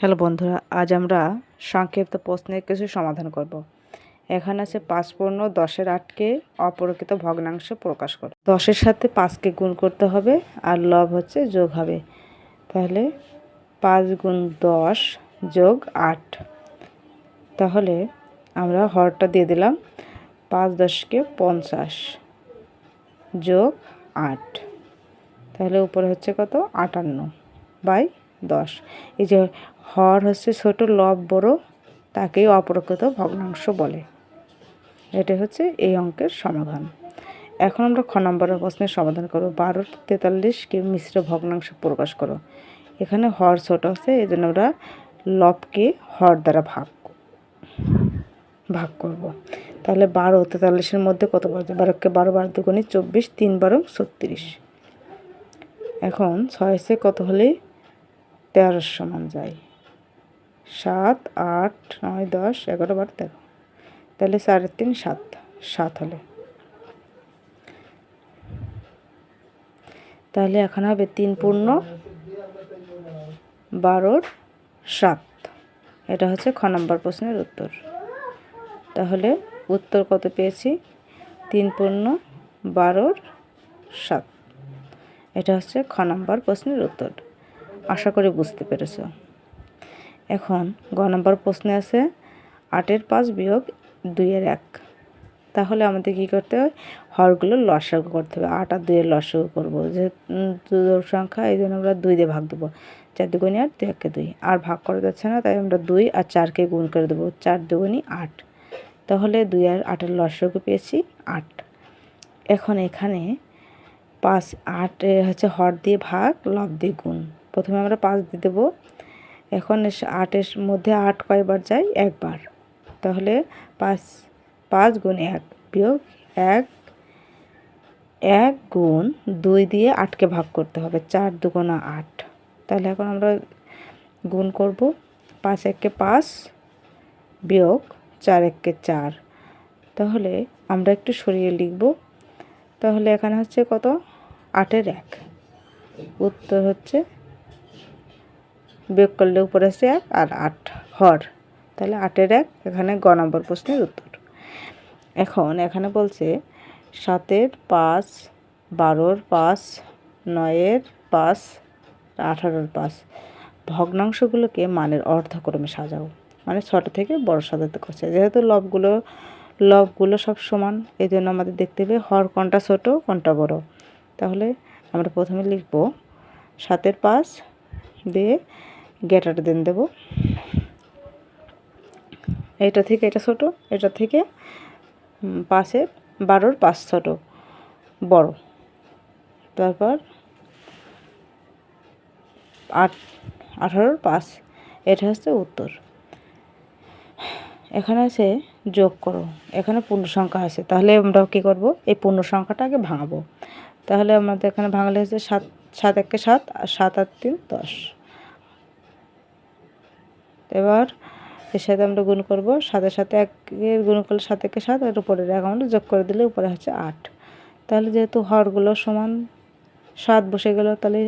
Hello বন্ধুরা, আজ আমরা সংক্ষিপ্ত প্রশ্নের কিছু সমাধান করব। এখানে আছে পাঁচ পূর্ণ দশের আটকে অপরকৃত ভগ্নাংশ প্রকাশ করে। দশের সাথে পাঁচকে গুণ করতে হবে আর লব হচ্ছে যোগ হবে। তাহলে পাঁচ গুণ দশ যোগ আট। তাহলে আমরা হরটা দিয়ে দিলাম পাঁচ দশকে পঞ্চাশ যোগ আট। তাহলে উপরে হচ্ছে কত? আটান্ন। বাই দশ। এই যে হর হচ্ছে ছোট, লব বড়, তাকেই অপরকৃত ভগ্নাংশ বলে। এটা হচ্ছে এই অঙ্কের সমাধান। এখন আমরা খ নম্বরের প্রশ্নের সমাধান করব। বারো তেতাল্লিশকে মিশ্র ভগ্নাংশ প্রকাশ করো। এখানে হর ছোট আছে, এই জন্য আমরা লবকে হর দ্বারা ভাগ ভাগ করব। তাহলে বারো তেতাল্লিশের মধ্যে কত বাজে বারোকে বারো বারো দুগুণে চব্বিশ, তিন বারো ছত্রিশ। এখন ছয় কত হলে তেরোর সমান যায়। সাত, আট, নয়, দশ, এগারো, বারো, তেরো। তাহলে সাড়ে তিন, সাত। সাত হলে। তাহলে এখন হবে তিন পূর্ণ বারোর সাত। এটা হচ্ছে খ নম্বর প্রশ্নের উত্তর। তাহলে উত্তর কত পেয়েছি? তিন পূর্ণ বারোর সাত। এটা হচ্ছে খ নম্বর প্রশ্নের উত্তর। আশা করি বুঝতে পেরেছ। এখন গ নম্বর প্রশ্নে আছে, আটের পাঁচ বিয়োগ দুইয়ের এক। তাহলে আমাদের কী করতে হয়? হরগুলো লসাগু করতে হবে, আট আর দুইয়ের লসাগু করব। যে দুটোর সংখ্যা, এই জন্য আমরা দুই দিয়ে ভাগ দেবো। চার দুগুণি আট, দুই একে দুই। আর ভাগ করা যাচ্ছে না, তাই আমরা দুই আর চারকে গুণ করে দেবো, চার দুগুণি আট। তাহলে দুই আর আটের লসাগু পেয়েছি আট। এখন এখানে পাঁচ আট হচ্ছে হর দিয়ে ভাগ, লব দিয়ে গুণ। প্রথমে আমরা পাঁচ দিয়ে দেবো। এখন আটের মধ্যে আট কয়বার যায়? একবার। তাহলে পাঁচ পাঁচ গুণ এক বিয়োগ এক এক গুণ দুই দিয়ে আটকে ভাগ করতে হবে, চার দুগুণা আট। তাহলে এখন আমরা গুণ করব পাঁচ এককে পাঁচ বিয়োগ চার এককে চার। তাহলে আমরা একটু সরিয়ে লিখব। তাহলে এখানে হচ্ছে কত? আটের এক। উত্তর হচ্ছে বিয়োগ করলে উপরে আছে এক আর আট হর। তাহলে আটের এক, এখানে গ নম্বর প্রশ্নের উত্তর। এখন এখানে বলছে সাতের পাঁচ, বারোর পাঁচ, নয়ের পাঁচ, আঠারোর পাঁচ। ভগ্নাংশগুলোকে মানের অর্ধক্রমে সাজাও। মানে ছোট থেকে বড় সাজাতে করছে। যেহেতু লবগুলো লবগুলো সব সমান এই জন্য আমাদের দেখতে হবে হর কোনটা ছোট, কোনটা বড়। তাহলে আমরা প্রথমে লিখব সাতের পাঁচ দিয়ে গেটার দেন দেব। এটা থেকে এটা ছোট, এটা থেকে পাশে বারোর পাঁচ ছোট, বড়। তারপর আট, আঠারোর পাঁচ এটা হচ্ছে উত্তর। এখানে আছে যোগ করো, এখানে পূর্ণ সংখ্যা আছে। তাহলে আমরা কী করব? এই পূর্ণ সংখ্যাটাকে ভাঙাবো। তাহলে আমাদের এখানে ভাঙলে হচ্ছে সাত সাত একে সাত, আর সাত আট তিন দশ। এবার এর সাথে আমরা গুণ করব সাথে সাথে একের গুণ করলে সাত একে সাত, আর উপরের এক আমরা যোগ করে দিলে উপরে হচ্ছে আট। তাহলে যেহেতু হরগুলো সমান সাত বসে গেল, তাহলে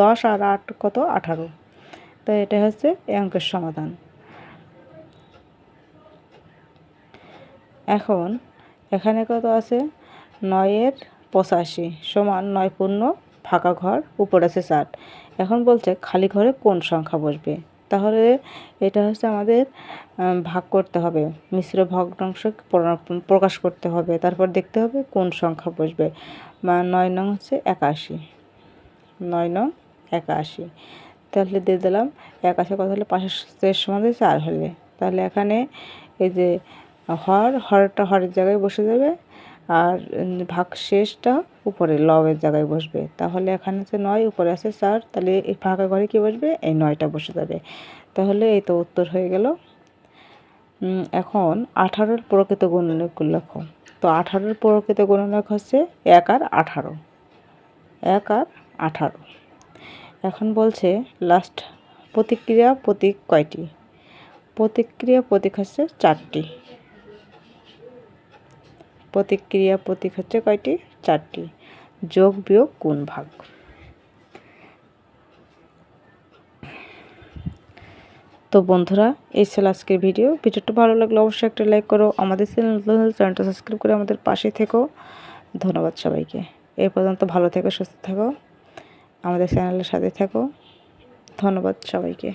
দশ আর আট কত? আঠারো। তাই এটা হচ্ছে এই অঙ্কের সমাধান। এখন এখানে কত আছে? নয়ের পঁচাশি সমান নয় পূর্ণ ফাঁকা ঘর, উপর আছে চার এখন বলছে খালি ঘরে কোন সংখ্যা বসবে? তাহলে এটা হচ্ছে আমাদের ভাগ করতে হবে। মিশ্র ভগ্নাংশ প্রকাশ করতে হবে। তারপর দেখতে হবে কোন সংখ্যা বসবে। বা নয় নং হচ্ছে একাশি। নয় নং একাশি। তাহলে দিয়ে দিলাম, একাশি কথা হলে? পাঁচের সমান চার হলে। তাহলে এখানে এই যে হর, হরটা হরের জায়গায় বসে যাবে। আর ভাগ শেষটা উপরে লবের জায়গায় বসবে। তাহলে এখানে আছে নয়, উপরে আছে চার। তাহলে এই ফাঁকা ঘরে কী বসবে? এই নয়টা বসে যাবে। তাহলে এই তো উত্তর হয়ে গেল। এখন আঠারোর প্রকৃত গুণনীয়ক লেখো। তো আঠারোর প্রকৃত গুণনীয়ক হচ্ছে এক আর আঠারো। এক আর আঠারো। এখন বলছে লাস্ট প্রতিক্রিয়া প্রতীক কয়টি? প্রতিক্রিয়া প্রতীক হচ্ছে চারটি। প্রতিক্রিয়া প্রতীক হচ্ছে কয়টি? চারটি। যোগ, বিয়োগ কোন ভাগ। তো বন্ধুরা, এই ছিল আজকের ভিডিও। ভিডিওটা ভালো লাগলে অবশ্যই একটা লাইক করো। আমাদের চ্যানেল চ্যানেলটা সাবস্ক্রাইব করে আমাদের পাশে থেকো। ধন্যবাদ সবাইকে। এই পর্যন্ত ভালো থেকো, সুস্থ থেকো। আমাদের চ্যানেলের সাথে থেকো। ধন্যবাদ সবাইকে।